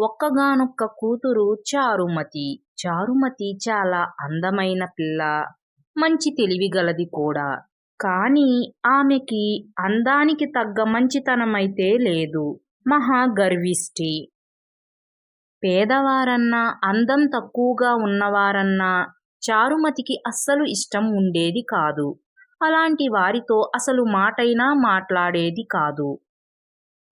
ఒక్కగానొక్క కూతురు చారుమతి. చారుమతి చాలా అందమైన పిల్ల. మంచి తెలివిగలది కూడా. కానీ ఆమెకి అందానికి తగ్గ మంచితనమైతే లేదు. మహా గర్విష్టి. పేదవారన్నా అందం తక్కువగా ఉన్నవారన్నా చారుమతికి అస్సలు ఇష్టం ఉండేది కాదు. అలాంటి వారితో అసలు మాటైనా మాట్లాడేది కాదు.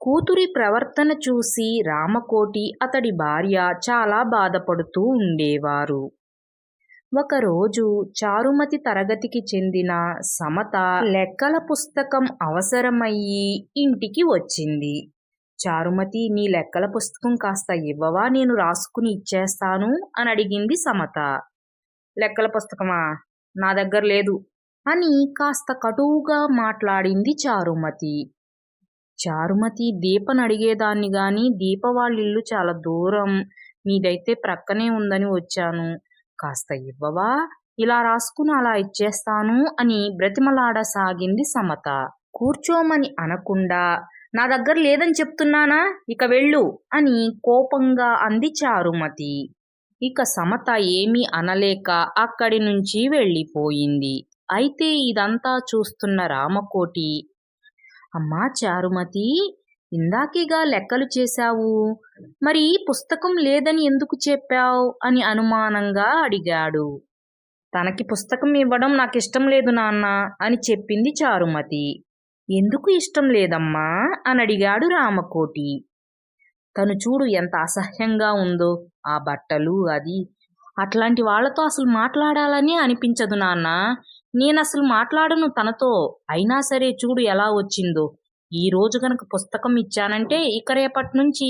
కూతురి ప్రవర్తన చూసి రామకోటి అతడి భార్య చాలా బాధపడుతూ ఉండేవారు. ఒకరోజు చారుమతి తరగతికి చెందిన సమత లెక్కల పుస్తకం అవసరమయ్యి ఇంటికి వచ్చింది. చారుమతి నీ లెక్కల పుస్తకం కాస్త ఇవ్వవా? నేను రాసుకుని ఇచ్చేస్తాను అని అడిగింది సమత. లెక్కల పుస్తకమా? నా దగ్గర లేదు అని కాస్త కటువుగా మాట్లాడింది చారుమతి. చారుమతి దీపను అడిగేదాన్ని గాని దీప వాళ్ళిల్లు చాలా దూరం. మీదైతే ప్రక్కనే ఉందని వచ్చాను. కాస్త ఇవ్వవా? ఇలా రాసుకుని అలా ఇచ్చేస్తాను అని బ్రతిమలాడసాగింది సమత. కూర్చోమని అనకుండా నా దగ్గర లేదని చెప్తున్నానా? ఇక వెళ్ళు అని కోపంగా అంది చారుమతి. ఇక సమత ఏమీ అనలేక అక్కడి నుంచి వెళ్ళిపోయింది. అయితే ఇదంతా చూస్తున్న రామకోటి అమ్మా చారుమతి ఇందాకేగా లెక్కలు చేశావు. మరి పుస్తకం లేదని ఎందుకు చెప్పావు అని అనుమానంగా అడిగాడు. తనకి పుస్తకం ఇవ్వడం నాకు ఇష్టం లేదు నాన్న అని చెప్పింది చారుమతి. ఎందుకు ఇష్టం లేదమ్మా అని అడిగాడు రామకోటి. తను చూడు ఎంత అసహ్యంగా ఉందో ఆ బట్టలు అది. అట్లాంటి వాళ్ళతో అసలు మాట్లాడాలని అనిపించదు నాన్న. నేను అసలు మాట్లాడను తనతో. అయినా సరే చూడు ఎలా వచ్చిందో. ఈ రోజు గనక పుస్తకం ఇచ్చానంటే ఇక రేపటి నుంచి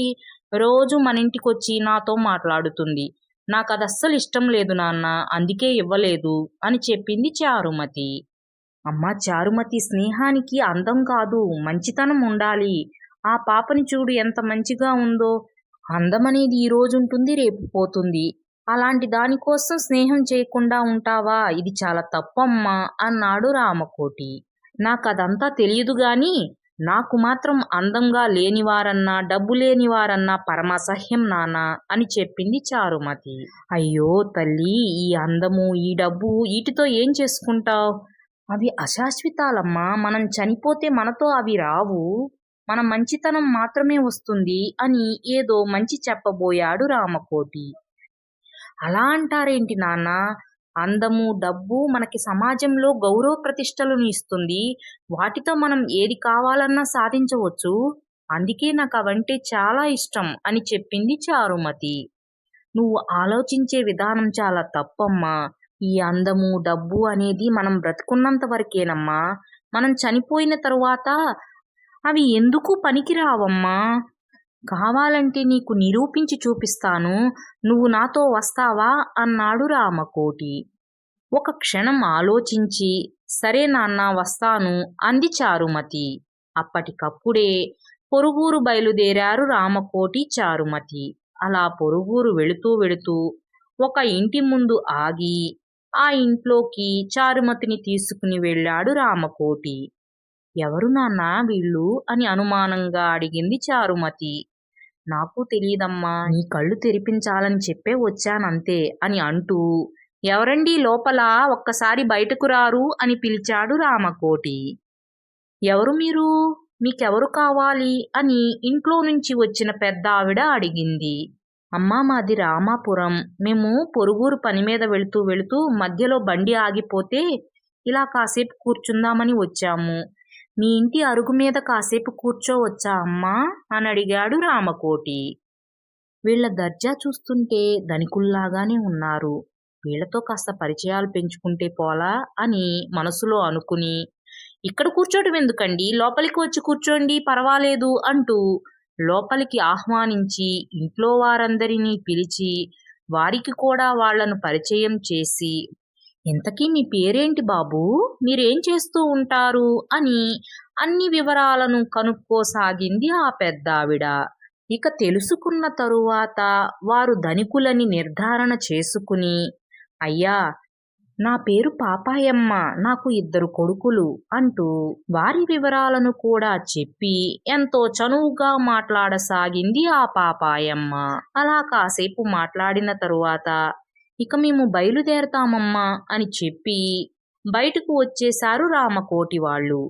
రోజు మన ఇంటికొచ్చి నాతో మాట్లాడుతుంది. నాకు అది అస్సలు ఇష్టం లేదు నాన్న అందుకే ఇవ్వలేదు అని చెప్పింది చారుమతి. అమ్మ చారుమతి స్నేహానికి అందం కాదు మంచితనం ఉండాలి. ఆ పాపని చూడు ఎంత మంచిగా ఉందో. అందం అనేది ఈ రోజు ఉంటుంది రేపు పోతుంది. అలాంటి దానికోసం స్నేహం చేయకుండా ఉంటావా? ఇది చాలా తప్పమ్మా అన్నాడు రామకోటి. నాకు అదంతా తెలియదు గాని నాకు మాత్రం అందంగా లేనివారన్నా డబ్బు లేనివారన్నా పరమసహ్యం నానా అని చెప్పింది చారుమతి. అయ్యో తల్లి ఈ అందము ఈ డబ్బు వీటితో ఏం చేసుకుంటావు? అవి అశాశ్వతాలమ్మా మనం చనిపోతే మనతో అవి రావు. మన మంచితనం మాత్రమే వస్తుంది అని ఏదో మంచి చెప్పబోయాడు రామకోటి. అలా అంటారేంటి నాన్న? అందము డబ్బు మనకి సమాజంలో గౌరవ ప్రతిష్టలను ఇస్తుంది. వాటితో మనం ఏది కావాలన్నా సాధించవచ్చు. అందుకే నాకు అవంటే చాలా ఇష్టం అని చెప్పింది చారుమతి. నువ్వు ఆలోచించే విధానం చాలా తప్పమ్మా. ఈ అందము డబ్బు అనేది మనం బ్రతుకున్నంత వరకేనమ్మా. మనం చనిపోయిన తరువాత అవి ఎందుకు పనికిరావమ్మా? కావాలంటే నీకు నిరూపించి చూపిస్తాను. నువ్వు నాతో వస్తావా? అన్నాడు రామకోటి. ఒక క్షణం ఆలోచించి సరే నాన్న వస్తాను అంది చారుమతి. అప్పటికప్పుడే పొరుగురు బయలుదేరారు రామకోటి చారుమతి. అలా పొరుగురు వెళుతూ వెళుతూ ఒక ఇంటి ముందు ఆగి ఆ ఇంట్లోకి చారుమతిని తీసుకుని వెళ్ళాడు రామకోటి. ఎవరు నాన్న వీళ్ళు? అని అనుమానంగా అడిగింది చారుమతి. నాకు తెలియదమ్మా నీ కళ్ళు తెరిపించాలని చెప్పే వచ్చానంతే అని అంటూ ఎవరండి లోపల ఒక్కసారి బయటకు రారు అని పిలిచాడు రామకోటి. ఎవరు మీరు? మీకెవరు కావాలి? అని ఇంట్లో నుంచి వచ్చిన పెద్ద ఆవిడ అడిగింది. అమ్మా మాది రామాపురం. మేము పొరుగురు పని మీద వెళుతూ వెళుతూ మధ్యలో బండి ఆగిపోతే ఇలా కాసేపు కూర్చుందామని వచ్చాము. మీ ఇంటి అరుగు మీద కాసేపు కూర్చోవచ్చా అమ్మా? అని అడిగాడు రామకోటి. వీళ్ళ దర్జా చూస్తుంటే ధనికుల్లాగానే ఉన్నారు. వీళ్ళతో కాస్త పరిచయాలు పెంచుకుంటే పోలా అని మనసులో అనుకుని ఇక్కడ కూర్చోటం ఎందుకండి? లోపలికి వచ్చి కూర్చోండి పర్వాలేదు అంటూ లోపలికి ఆహ్వానించి ఇంట్లో వారందరినీ పిలిచి వారికి కూడా వాళ్ళను పరిచయం చేసి ఇంతకీ మీ పేరేంటి బాబూ? మీరేం చేస్తూ ఉంటారు? అని అన్ని వివరాలను కనుక్కోసాగింది ఆ పెద్దావిడ. ఇక తెలుసుకున్న తరువాత వారు ధనికులని నిర్ధారణ చేసుకుని అయ్యా నా పేరు పాపాయమ్మ నాకు ఇద్దరు కొడుకులు అంటూ వారి వివరాలను కూడా చెప్పి ఎంతో చనువుగా మాట్లాడసాగింది ఆ పాపాయమ్మ. అలా కాసేపు మాట్లాడిన తరువాత ఇక మేము బయలుదేరతామమ్మా అని చెప్పి బయటకు వచ్చేశారు రామకోటి వాళ్ళు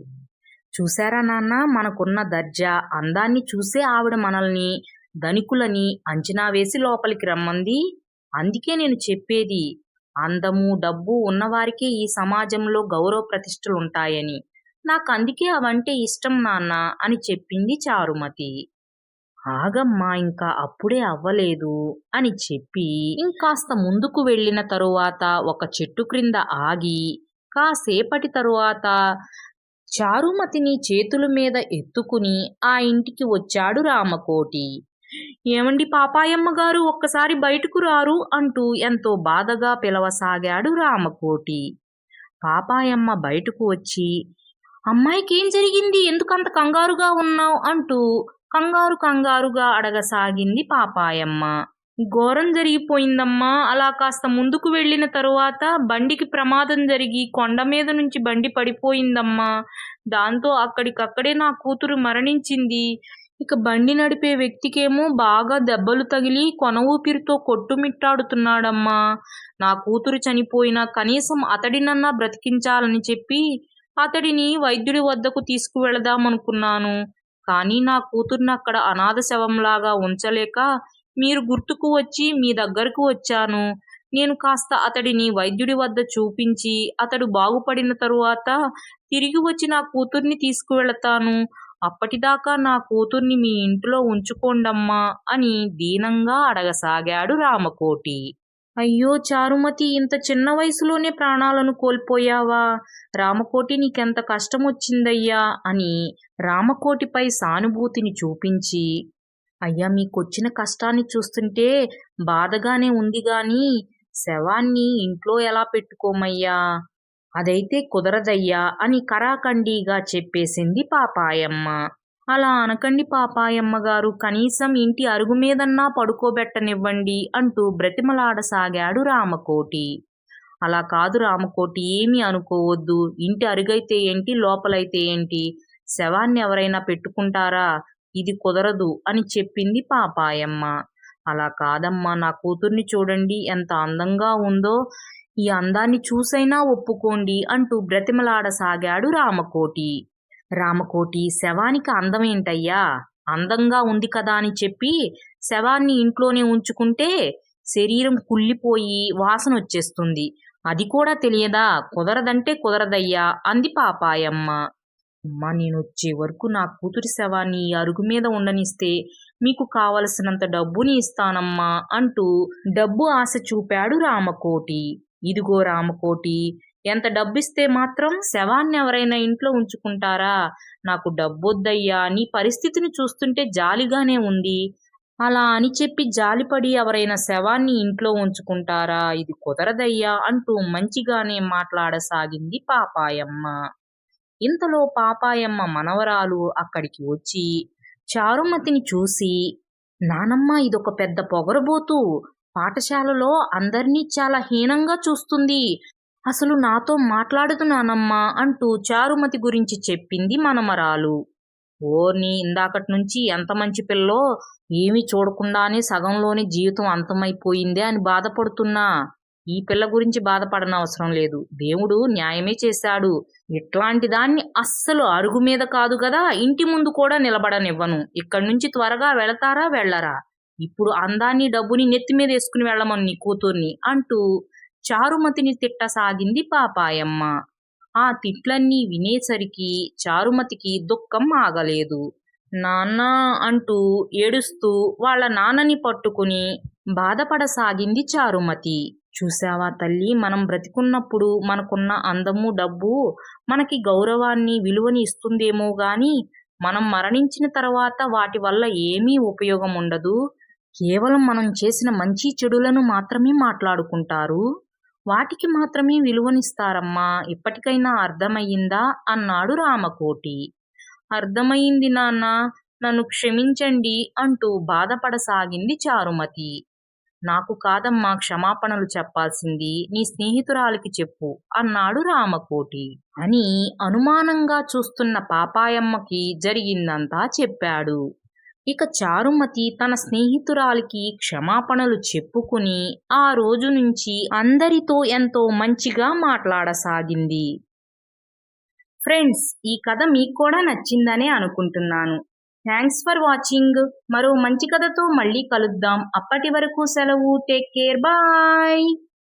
చూశారా నాన్న మనకున్న దర్జా అందాన్ని చూసే ఆవిడ మనల్ని ధనికులని అంచనా వేసి లోపలికి రమ్మంది. అందుకే నేను చెప్పేది అందము డబ్బు ఉన్నవారికే ఈ సమాజంలో గౌరవ ప్రతిష్టలు ఉంటాయని నాకు అందుకే అవంటే ఇష్టం నాన్న అని చెప్పింది చారుమతి. ఆగమ్మా ఇంకా అప్పుడే అవ్వలేదు అని చెప్పి ఇంకాస్త ముందుకు వెళ్ళిన తరువాత ఒక చెట్టు క్రింద ఆగి కాసేపటి తరువాత చారుమతిని చేతుల మీద ఎత్తుకుని ఆ ఇంటికి వచ్చాడు రామకోటి. ఏమండి పాపాయమ్మ గారు ఒక్కసారి బయటకు రారు అంటూ ఎంతో బాధగా పిలవసాగాడు రామకోటి. పాపాయమ్మ బయటకు వచ్చి అమ్మాయికి ఏం జరిగింది? ఎందుకంత కంగారుగా ఉన్నావు? అంటూ కంగారు కంగారుగా అడగసాగింది పాపాయమ్మ. ఘోరం జరిగిపోయిందమ్మా. అలా కాస్త ముందుకు వెళ్ళిన తరువాత బండికి ప్రమాదం జరిగి కొండ మీద నుంచి బండి పడిపోయిందమ్మా. దాంతో అక్కడికక్కడే నా కూతురు మరణించింది. ఇక బండి నడిపే వ్యక్తికేమో బాగా దెబ్బలు తగిలి కొన ఊపిరితో కొట్టుమిట్టాడుతున్నాడమ్మా. నా కూతురు చనిపోయినా కనీసం అతడినన్నా బ్రతికించాలని చెప్పి అతడిని వైద్యుడి వద్దకు తీసుకువెళదామనుకున్నాను. కానీ నా కూతుర్ని అక్కడ అనాథ శవంలాగా ఉంచలేక మీరు గుర్తుకు వచ్చి మీ దగ్గరకు వచ్చాను. నేను కాస్త అతడిని వైద్యుడి వద్ద చూపించి అతడు బాగుపడిన తరువాత తిరిగి వచ్చి నా కూతుర్ని తీసుకువెళతాను. అప్పటిదాకా నా కూతుర్ని మీ ఇంట్లో ఉంచుకోండమ్మా అని దీనంగా అడగసాగాడు రామకోటి. అయ్యో చారుమతి ఇంత చిన్న వయసులోనే ప్రాణాలను కోల్పోయావా? రామకోటి నీకెంత కష్టం వచ్చిందయ్యా అని రామకోటిపై సానుభూతిని చూపించి అయ్యా మీకొచ్చిన కష్టాన్ని చూస్తుంటే బాధగానే ఉంది గాని శవాన్ని ఇంట్లో ఎలా పెట్టుకోమయ్యా? అదైతే కుదరదయ్యా అని కరాకండీగా చెప్పేసింది పాపాయమ్మ. అలా అనకండి పాపాయమ్మ గారు కనీసం ఇంటి అరుగు మీదన్నా పడుకోబెట్టనివ్వండి అంటూ బ్రతిమలాడసాగాడు రామకోటి. అలా కాదు రామకోటి ఏమీ అనుకోవద్దు. ఇంటి అరుగైతే ఏంటి లోపలైతే ఏంటి? శవాన్ని ఎవరైనా పెట్టుకుంటారా? ఇది కుదరదు అని చెప్పింది పాపాయమ్మ. అలా కాదమ్మా నా కూతుర్ని చూడండి ఎంత అందంగా ఉందో. ఈ అందాన్ని చూసైనా ఒప్పుకోండి అంటూ బ్రతిమలాడసాగాడు రామకోటి. రామకోటి శవానికి అందమేంటయ్యా? అందంగా ఉంది కదా అని చెప్పి శవాన్ని ఇంట్లోనే ఉంచుకుంటే శరీరం కుళ్ళిపోయి వాసన వచ్చేస్తుంది. అది కూడా తెలియదా? కుదరదంటే కుదరదయ్యా అంది పాపాయమ్మ. అమ్మా నేను వచ్చే వరకు నా కూతురి శవాన్ని అరుగు మీద ఉండనిస్తే మీకు కావలసినంత డబ్బుని ఇస్తానమ్మా అంటూ డబ్బు ఆశ చూపాడు రామకోటి. ఇదిగో రామకోటి ఎంత డబ్బిస్తే మాత్రం శవాన్ని ఎవరైనా ఇంట్లో ఉంచుకుంటారా? నాకు డబ్బొద్దయ్యా నీ పరిస్థితిని చూస్తుంటే జాలిగానే ఉంది. అలా అని చెప్పి జాలిపడి ఎవరైనా శవాన్ని ఇంట్లో ఉంచుకుంటారా? ఇది కుదరదయ్యా అంటూ మంచిగానే మాట్లాడసాగింది పాపాయమ్మ. ఇంతలో పాపాయమ్మ మనవరాలు అక్కడికి వచ్చి చారుమతిని చూసి నానమ్మ ఇదొక పెద్ద పొగరబోతు. పాఠశాలలో అందర్నీ చాలా హీనంగా చూస్తుంది. అసలు నాతో మాట్లాడుతున్నానమ్మా అంటూ చారుమతి గురించి చెప్పింది మనమరాలు. ఓర్ని ఇందాకటి నుంచి ఎంత మంచి పిల్లో ఏమీ చూడకుండానే సగంలోనే జీవితం అంతమైపోయిందే అని బాధపడుతున్నా. ఈ పిల్ల గురించి బాధపడనవసరం లేదు. దేవుడు న్యాయమే చేశాడు. ఇట్లాంటి దాన్ని అస్సలు అరుగు మీద కాదు కదా ఇంటి ముందు కూడా నిలబడనివ్వను. ఇక్కడి నుంచి త్వరగా వెళతారా వెళ్ళరా? ఇప్పుడు అందాన్ని డబ్బుని నెత్తి మీద వేసుకుని వెళ్ళమని నీ కూతుర్ని అంటూ చారుమతిని తిట్టసాగింది పాపాయమ్మ. ఆ తిట్లన్నీ వినేసరికి చారుమతికి దుఃఖం ఆగలేదు. నాన్న అంటూ ఏడుస్తూ వాళ్ళ నాన్నని పట్టుకుని బాధపడసాగింది చారుమతి. చూసావా తల్లి మనం బ్రతికున్నప్పుడు మనకున్న అందము డబ్బు మనకి గౌరవాన్ని విలువని ఇస్తుందేమో గాని మనం మరణించిన తర్వాత వాటి వల్ల ఏమీ ఉపయోగం ఉండదు కేవలం మనం చేసిన మంచి చెడులను మాత్రమే మాట్లాడుకుంటారు. వాటికి మాత్రమే విలువనిస్తారమ్మా ఇప్పటికైనా అర్థమయ్యిందా? అన్నాడు రామకోటి. అర్థమయ్యింది నాన్న నన్ను క్షమించండి అంటూ బాధపడసాగింది చారుమతి. నాకు కాదమ్మా క్షమాపణలు చెప్పాల్సింది నీ స్నేహితురాలికి చెప్పు అన్నాడు రామకోటి. అని అనుమానంగా చూస్తున్న పాపాయమ్మకి జరిగిందంతా చెప్పాడు. ఇక చారుమతి తన స్నేహితురాలికి క్షమాపణలు చెప్పుకుని ఆ రోజు నుంచి అందరితో ఎంతో మంచిగా మాట్లాడసాగింది. ఫ్రెండ్స్ ఈ కథ మీకు కూడా నచ్చిందనే అనుకుంటున్నాను. Thanks for watching. మరో మంచి కథతో మళ్ళీ కలుద్దాం. అప్పటి వరకు సెలవు. Take care. బాయ్.